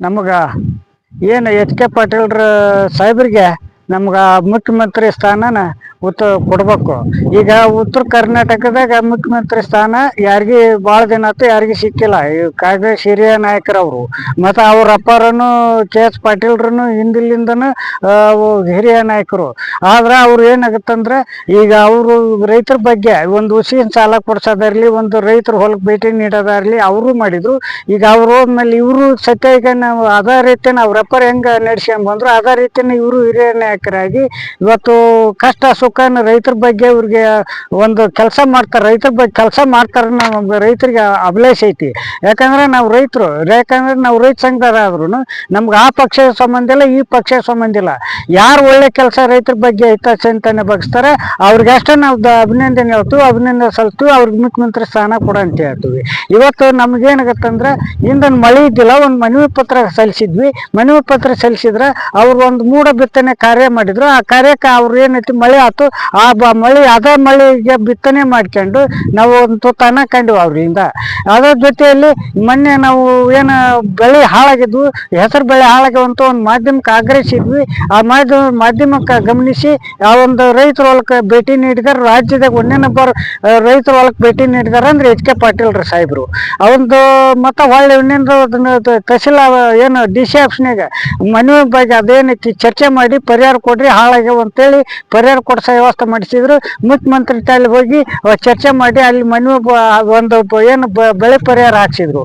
ನಮಗ ಏನು H K ಪಾಟೀಲ್ರ ಸಾಹೇಬ್ರಿಗೆ ನಮ್ಗೆ ಮುಖ್ಯಮಂತ್ರಿ ಸ್ಥಾನನ ಉತ್ತ ಕೊಡ್ಬೇಕು. ಈಗ ಉತ್ತರ ಕರ್ನಾಟಕದಾಗ ಮುಖ್ಯಮಂತ್ರಿ ಸ್ಥಾನ ಯಾರಿಗೆ ಭಾಳ ದಿನ ಆತು ಯಾರಿಗೆ ಸಿಕ್ಕಿಲ್ಲ. ಈ ಕಾಂಗ್ರೆಸ್ ಹಿರಿಯ ನಾಯಕರವರು ಮತ್ತು ಅವ್ರ ಅಪ್ಪಾರನು ಕೆ ಎಸ್ ಪಾಟೀಲ್ರನು ಅವು ಹಿರಿಯ ನಾಯಕರು. ಆದ್ರೆ ಅವ್ರು ಏನಾಗುತ್ತಂದ್ರೆ ಈಗ ಅವರು ರೈತರ ಬಗ್ಗೆ ಒಂದು ಉಸಿನ ಸಾಲ ಕೊಡ್ಸೋದಾರ್ಲಿ, ಒಂದು ರೈತರ ಹೊಲಕ್ಕೆ ಭೇಟಿ ನೀಡೋದಾಗ್ಲಿ ಅವರು ಮಾಡಿದ್ರು. ಈಗ ಅವರು ಹೋದ್ಮೇಲೆ ಇವರು ಸತ್ಯ ಈಗ ನಾವು ಅದೇ ರೀತಿಯ ಅವ್ರ ಅಪ್ಪರ್ ಹೆಂಗೆ ನಡ್ಸ್ಕೊಂಡ್ ಬಂದ್ರು ಅದೇ ರೀತಿಯ ಇವರು ಹಿರಿಯ ನಾಯಕರಾಗಿ ಇವತ್ತು ಕಷ್ಟ ಸುಖನ ರೈತರ ಬಗ್ಗೆ ಅವ್ರಿಗೆ ಒಂದು ಕೆಲಸ ಮಾಡ್ತಾರೆ, ರೈತರ ಬಗ್ಗೆ ಕೆಲಸ ಮಾಡ್ತಾರೆ ನಮ್ಗೆ ರೈತರಿಗೆ ಅಭಿಲಾಷೆ ಐತಿ. ಯಾಕಂದ್ರೆ ನಾವು ರೈತರು, ಯಾಕಂದ್ರೆ ನಾವು ರೈತ ಸಂಘದಾದ್ರು ನಮ್ಗೆ ಆ ಪಕ್ಷದ ಸಂಬಂಧ ಇಲ್ಲ, ಈ ಪಕ್ಷದ ಸಂಬಂಧ ಇಲ್ಲ. ಯಾರು ಒಳ್ಳೆ ಕೆಲಸ ರೈತರ ಬಗ್ಗೆ ಹಿತಚಿಂತನೆ ಬಗ್ಸ್ತಾರೆ, ಅವ್ರಿಗೆ ಅಷ್ಟೇ ನಾವು ಅಭಿನಂದನೆ ಹೇಳ್ತೀವಿ, ಅಭಿನಂದನೆ ಸಲ್ತೀವಿ ಅವ್ರಿಗೆ ಮುಖ್ಯಮಂತ್ರಿ ಸ್ಥಾನ ಕೊಡ ಅಂತ ಹೇಳ್ತೀವಿ. ಇವತ್ತು ನಮ್ಗೇನಾಗತ್ತಂದ್ರೆ ಹಿಂದೊಂದು ಮಳೆ ಇದ್ದಿಲ್ಲ, ಒಂದು ಮನವಿ ಪತ್ರ ಸಲ್ಲಿಸಿದ್ವಿ. ಮನವಿ ಪತ್ರ ಸಲ್ಲಿಸಿದ್ರೆ ಅವ್ರು ಒಂದು ಮೂಡ ಬಿತ್ತನೆ ಕಾರ್ಯ ಮಾಡಿದ್ರು. ಆ ಕಾರ್ಯಕ್ಕೆ ಅವ್ರು ಏನೈತಿ ಮಳೆ ಆಯ್ತು ಆ ಬ ಮಳೆ, ಅದೇ ಮಳೆಗೆ ಬಿತ್ತನೆ ಮಾಡ್ಕೊಂಡು ನಾವು ಒಂದು ತುತ್ತಾನ ಅನ್ನ ಕಂಡು ಅವ್ರಿಂದ. ಅದ್ರ ಜೊತೆಯಲ್ಲಿ ಮೊನ್ನೆ ನಾವು ಏನು ಬೆಳೆ ಹಾಳಾಗಿದ್ವು, ಹೆಸರು ಬೆಳೆ ಹಾಳಾಗ್ಯವಂತ ಒಂದು ಮಾಧ್ಯಮಕ್ಕೆ ಆಗ್ರಹಿಸಿದ್ವಿ. ಆ ಮಾಧ್ಯಮ ಮಾಧ್ಯಮಕ್ಕೆ ಗಮನಿಸಿ ಆ ಒಂದು ರೈತರ ಹೊಲಕ್ಕೆ ಭೇಟಿ ನೀಡಿದಾರೆ, ರಾಜ್ಯದಾಗ ಒಂದೇ ನಂಬರ್ ರೈತರ ಹೊಲಕ್ಕೆ ಭೇಟಿ ನೀಡಿದ್ದಾರೆ ಅಂದ್ರೆ ಎಚ್ ಕೆ ಪಾಟೀಲ್ ರೀ ಸಾಹೇಬ್ರು. ಅವಂದು ಮತ್ತೆ ಹೊಳ್ಳಿ ಇನ್ನೇನು ತಹಸೀಲ್ ಏನು ಡಿ ಸಿ ಆಫೀಸ್ನಾಗ ಮನವಿ ಬಗ್ಗೆ ಅದೇನೈತಿ, ಚರ್ಚೆ ಮಾಡಿ ಪರಿಹಾರ ಕೊಡ್ರಿ, ಹಾಳಾಗ್ಯಾವ ಅಂತೇಳಿ ಪರಿಹಾರ ಕೊಡ್ಸೋ ವ್ಯವಸ್ಥೆ ಮಾಡಿಸಿದ್ರು. ಮುಖ್ಯಮಂತ್ರಿ ತಾಲಿ ಹೋಗಿ ಚರ್ಚೆ ಮಾಡಿ ಅಲ್ಲಿ ಮನವಿ ಒಂದು ಏನು ಬೆಳೆ ಪರಿಹಾರ ಹಾಕ್ಸಿದ್ರು.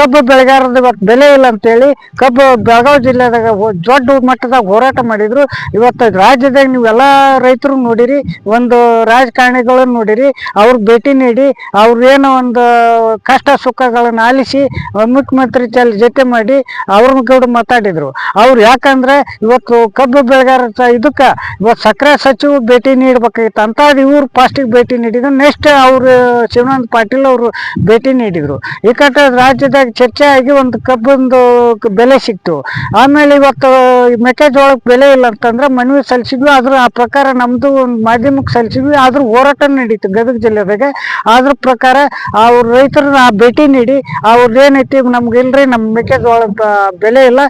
ಕಬ್ಬು ಬೆಳೆಗಾರದ ಬೆಲೆ ಇಲ್ಲ ಅಂತೇಳಿ ಕಬ್ಬು ಬೆಳಗಾವಿ ಜಿಲ್ಲೆದಾಗ ದೊಡ್ಡ ಮಟ್ಟದಾಗ ಹೋರಾಟ ಮಾಡಿದ್ರು. ಇವತ್ತು ರಾಜ್ಯದಾಗ ಎಲ್ಲಾ ರೈತರು ನೋಡಿರಿ, ಒಂದು ರಾಜಕಾರಣಿಗಳನ್ನ ನೋಡಿರಿ, ಅವ್ರ ಭೇಟಿ ನೀಡಿ, ಅವ್ರ ಏನೋ ಒಂದು ಕಷ್ಟ ಸುಖಗಳನ್ನ ಆಲಿಸಿ ಮುಖ್ಯಮಂತ್ರಿ ಜಲ್ ಜೊತೆ ಮಾಡಿ ಅವ್ರನ್ನ ಕೂಡ ಮಾತಾಡಿದ್ರು. ಅವ್ರು ಯಾಕಂದ್ರೆ ಇವತ್ತು ಕಬ್ಬು ಬೆಳೆಗಾರ ಇದಕ್ಕ ಇವತ್ತು ಸಕ್ಕರೆ ಸಚಿವ ನೀಡ್ಬೇಕಾಗಿತ್ತು. ಅಂತ ಇವ್ರು ಫಸ್ಟಿಗೆ ಭೇಟಿ ನೀಡಿದ್ರು. ನೆಕ್ಸ್ಟ್ ಅವರು ಶಿವಾನಂದ ಪಾಟೀಲ್ ಅವರು ಭೇಟಿ ನೀಡಿದ್ರು. ಈ ಕಟ್ಟ ರಾಜ್ಯದಾಗ ಚರ್ಚೆ ಆಗಿ ಒಂದು ಕಬ್ಬೊಂದು ಬೆಲೆ ಸಿಕ್ತು. ಆಮೇಲೆ ಇವತ್ತು ಮೆಕ್ಕೆಜೋಳಕ್ಕೆ ಬೆಲೆ ಇಲ್ಲ ಅಂತಂದ್ರೆ ಮನವಿ ಸಲ್ಲಿಸಿದ್ವಿ. ಆದ್ರೂ ಆ ಪ್ರಕಾರ ನಮ್ದು ಒಂದು ಮಾಧ್ಯಮಕ್ಕೆ ಸಲ್ಲಿಸಿದ್ವಿ. ಆದ್ರೂ ಹೋರಾಟ ನಡೀತು ಗದಗ ಜಿಲ್ಲೆದಾಗ. ಅದ್ರ ಪ್ರಕಾರ ಅವ್ರ ರೈತರನ್ನ ಆ ಭೇಟಿ ನೀಡಿ ಏನೈತಿ ನಮ್ಗೆ ಇಲ್ರಿ ನಮ್ಮ ಮೆಕ್ಕೆಜೋಳ ಬೆಲೆ ಇಲ್ಲ.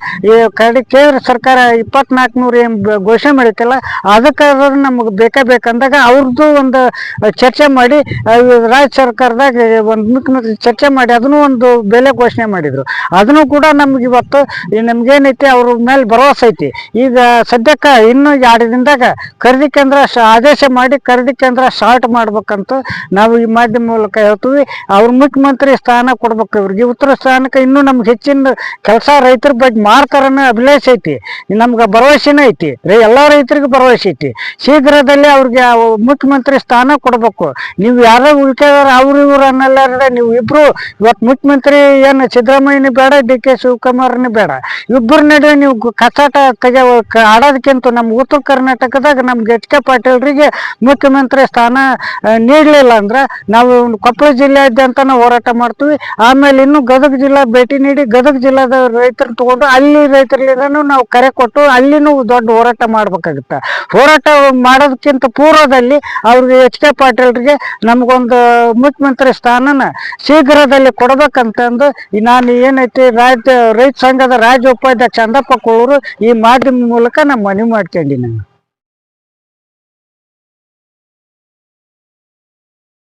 ಕಡೆ ಕೇಂದ್ರ ಸರ್ಕಾರ ಇಪ್ಪತ್ನಾಲ್ಕು ನೂರು ಏನು ಘೋಷಣೆ ಮಾಡಿತ್ತಲ್ಲ, ಅದಕ್ಕಾದ್ರೂ ನಮಗೆ ಬೇಕೇ ಬೇಕಂದಾಗ ಅವ್ರದ್ದು ಒಂದು ಚರ್ಚೆ ಮಾಡಿ ರಾಜ್ಯ ಸರ್ಕಾರದಾಗ ಒಂದು ಮುಖ್ಯಮಂತ್ರಿ ಚರ್ಚೆ ಮಾಡಿ ಅದನ್ನು ಒಂದು ಬೆಲೆ ಘೋಷಣೆ ಮಾಡಿದ್ರು. ಅದನ್ನು ಕೂಡ ನಮ್ಗೆ ಇವತ್ತು ನಮ್ಗೇನೈತಿ ಅವ್ರ ಮೇಲೆ ಭರವಸೆ ಐತಿ. ಈಗ ಸದ್ಯಕ್ಕೆ ಇನ್ನೂ ಎರಡು ದಿನದಾಗ ಖರೀದಿ ಕೇಂದ್ರ ಆದೇಶ ಮಾಡಿ ಖರೀದಿ ಕೇಂದ್ರ ಶಾರ್ಟ್ ಮಾಡ್ಬೇಕಂತ ನಾವು ಈ ಮಾಧ್ಯಮ ಮೂಲಕ ಹೇಳ್ತೀವಿ. ಅವ್ರ ಮುಖ್ಯಮಂತ್ರಿ ಸ್ಥಾನ ಕೊಡ್ಬೇಕು ಇವ್ರಿಗೆ. ಉತ್ತರ ಸ್ಥಾನಕ್ಕೆ ಇನ್ನೂ ನಮ್ಗೆ ಹೆಚ್ಚಿನ ಕೆಲಸ ರೈತರ ಬಗ್ಗೆ ಮಾಡ್ತಾರನ್ನ ಅಭಿಲಾಷೆ ಐತಿ. ನಮ್ಗೆ ಭರವಸೆನೇ ಐತಿ. ಎಲ್ಲ ರೈತರಿಗೂ ಭರವಸೆ ಐತಿ. ಶೀಘ್ರದಲ್ಲಿ ಅವ್ರಿಗೆ ಮುಖ್ಯಮಂತ್ರಿ ಸ್ಥಾನ ಕೊಡ್ಬೇಕು. ನೀವು ಯಾರೋ ಉಳ್ಕೆದಾರ ಅವ್ರು ಇವ್ರು ಅನ್ನಲ್ಲಾರ ನೀವು ಇಬ್ರು ಇವತ್ತು ಮುಖ್ಯಮಂತ್ರಿ ಏನು ಸಿದ್ದರಾಮಯ್ಯನ ಬೇಡ ಡಿ ಕೆ ಶಿವಕುಮಾರ್ನ ಬೇಡ. ಇಬ್ಬರ ನಡುವೆ ನೀವು ಕಸಾಟ ತೆಗೆ ಆಡೋದಕ್ಕಿಂತ ನಮ್ಮ ಉತ್ತರ ಕರ್ನಾಟಕದಾಗ ನಮ್ಗೆ ಎಚ್ ಕೆ ಪಾಟೀಲ್ರಿಗೆ ಮುಖ್ಯಮಂತ್ರಿ ಸ್ಥಾನ ನೀಡಲಿಲ್ಲ ಅಂದ್ರೆ ನಾವು ಕೊಪ್ಪಳ ಜಿಲ್ಲೆಯಾದ್ಯಂತ ಹೋರಾಟ ಮಾಡ್ತೀವಿ. ಆಮೇಲೆ ಇನ್ನು ಗದಗ ಜಿಲ್ಲಾ ಭೇಟಿ ನೀಡಿ ಗದಗ ಜಿಲ್ಲಾದ ರೈತರನ್ನು ತಗೊಂಡು ಅಲ್ಲಿ ರೈತರಿಂದ ನಾವು ಕರೆ ಕೊಟ್ಟು ಅಲ್ಲಿನೂ ದೊಡ್ಡ ಹೋರಾಟ ಮಾಡ್ಬೇಕಾಗುತ್ತೆ. ಹೋರಾಟ ಮಾಡೋದಕ್ಕಿಂತ ಪೂರ್ವದಲ್ಲಿ ಅವ್ರಿಗೆ ಎಚ್ ಕೆ ಪಾಟೀಲ್ರಿಗೆ ನಮಗೊಂದು ಮುಖ್ಯಮಂತ್ರಿ ಸ್ಥಾನನ ಶೀಘ್ರದಲ್ಲಿ ಕೊಡಬೇಕಂತಂದು ನಾನು ಏನೈತಿ ರಾಜ್ಯ ರೈತ ಸಂಘದ ರಾಜ್ಯ ಉಪಾಧ್ಯಕ್ಷ ಚಂದಪ್ಪ ಕೋಳೂರು ಈ ಮಾಧ್ಯಮ ಮೂಲಕ ನಾನು ಮನವಿ ಮಾಡ್ಕೊಂಡಿ ನಾನು